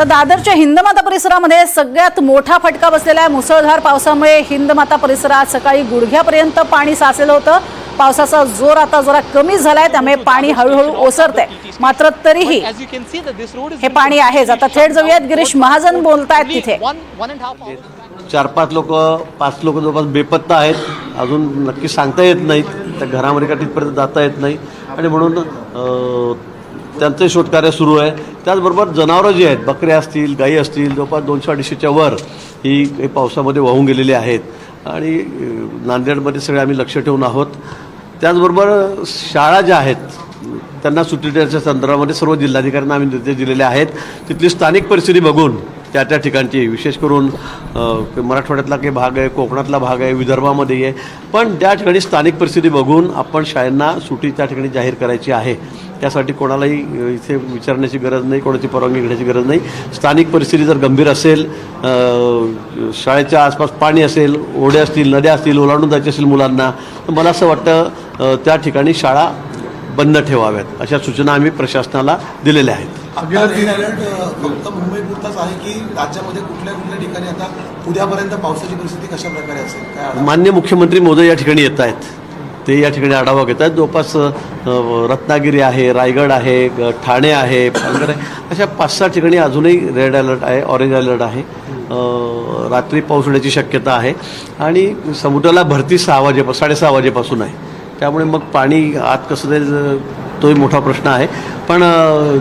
तर दादरच्या हिंदमाता परिसरामध्ये सगळ्यात मोठा फटका बसलेला आहे. मुसळधार पावसामुळे हिंदमाता परिसरात सकाळी गुडघ्यापर्यंत पाणी साचलेलं होतं. पावसाचा जोर आता जरा कमी झालाय त्यामुळे पाणी हळूहळू ओसरतंय. मात्र तरीही हे पाणी आहेच आता थेट जाऊयात. गिरीश महाजन बोलतायत तिथे. चार पाच लोक पाच लोक जवळपास बेपत्ता आहेत. अजून नक्की सांगता येत नाहीत. त्या घरामध्ये का तिथपर्यंत जाता येत नाही. आणि म्हणून त्यांचंही त्यांचं शोधकार्य सुरू आहे. त्याचबरोबर जनावरं जी आहेत बकऱ्या असतील गायी असतील जवळपास दोनशे अडीचशेच्या वर ही पावसामध्ये वाहून गेलेली आहेत. आणि नांदेडमध्ये सगळे आम्ही लक्ष ठेवून आहोत. त्याचबरोबर शाळा ज्या आहेत त्यांना सुट्टी देण्याच्या संदर्भामध्ये सर्व जिल्हाधिकाऱ्यांना आम्ही निर्देश दिलेले आहेत. तिथली स्थानिक परिस्थिती बघून त्या त्या ठिकाणची विशेष करून मराठवाड्यातला काही भाग आहे कोकणातला भाग आहे विदर्भामध्ये आहे. पण त्या ठिकाणी स्थानिक परिस्थिती बघून आपण शाळांना सुटी त्या ठिकाणी जाहीर करायची आहे. त्यासाठी कोणालाही इथे विचारण्याची गरज नाही कोणाची परवानगी घेण्याची गरज नाही. स्थानिक परिस्थिती जर गंभीर असेल शाळेच्या आसपास पाणी असेल ओढे असतील नद्या असतील ओलांडून जायचे असेल मुलांना तर मला असं वाटतं त्या ठिकाणी शाळा बंद ठेवाव्यात अशा सूचना आम्ही प्रशासनाला दिलेल्या आहेत? मान्य मुख्यमंत्री मोदी या ठिकाणी येत आहेत. ते या ठिकाणी आढावा घेत आहेत. जवळपास रत्नागिरी आहे रायगड आहे ठाणे आहे पालघर आहे. अशा पाच सहा ठिकाणी अजूनही रेड अलर्ट आहे ऑरेंज अलर्ट आहे. रात्री पाऊस होण्याची शक्यता आहे. आणि समुद्राला भरती सहा वाजेपासून साडेसहा वाजेपासून आहे. त्यामुळे मग पाणी आत कसं जाईल तोही मोठा प्रश्न आहे. पण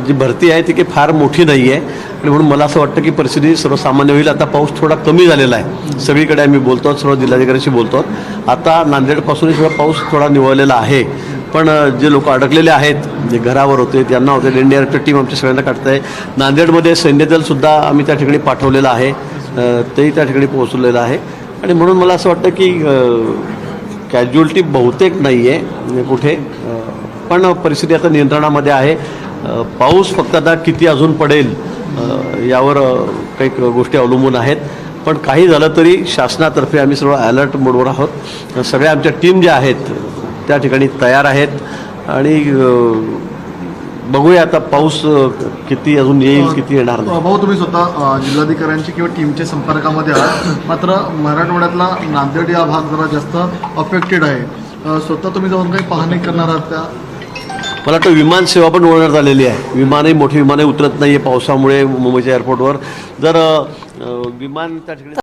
जी भरती आहे ती काही फार मोठी नाही आहे आणि म्हणून मला असं वाटतं की परिस्थिती सर्वसामान्य होईल. आता पाऊस थोडा कमी झालेला आहे. सगळीकडे आम्ही बोलतो सर्व जिल्हाधिकाऱ्यांशी बोलतो आता नांदेडपासूनही पाऊस थोडा निवळलेला आहे. पण जे लोक अडकलेले आहेत जे घरावर होते त्यांना होते एन डी आरची टीम आमच्या सगळ्यांना काढत आहे नांदेडमध्ये सैन्यदलसुद्धा आम्ही त्या ठिकाणी पाठवलेलं आहे. तेही त्या ठिकाणी पोहोचलेलं आहे. आणि म्हणून मला असं वाटतं की कॅज्युअल्टी बहुतेक नाही आहे म्हणजे कुठे. पण परिस्थिती आता नियंत्रणामध्ये आहे. पाऊस फक्त आता किती अजून पडेल यावर काही गोष्टी अवलंबून आहेत. पण काही झालं तरी शासनातर्फे आम्ही सर्व अलर्ट मोडवर आहोत. सगळ्या आमच्या टीम ज्या आहेत त्या ठिकाणी तयार आहेत. आणि बघूया आता पाऊस किती अजून येईल किती येणार भाऊ तुम्ही स्वतः जिल्हाधिकाऱ्यांची किंवा टीमच्या संपर्कामध्ये आहात. मात्र मराठवाड्यातला नांदेड या भाग जरा जास्त अफेक्टेड आहे. स्वतः तुम्ही जाऊन काही पाहणी करणार आहात त्या मला वाटतं विमान सेवा पण वळवण्यात आलेली आहे. विमानही मोठी विमानही उतरत नाही आहे पावसामुळे मुंबईच्या एअरपोर्टवर जर विमान त्या ठिकाणी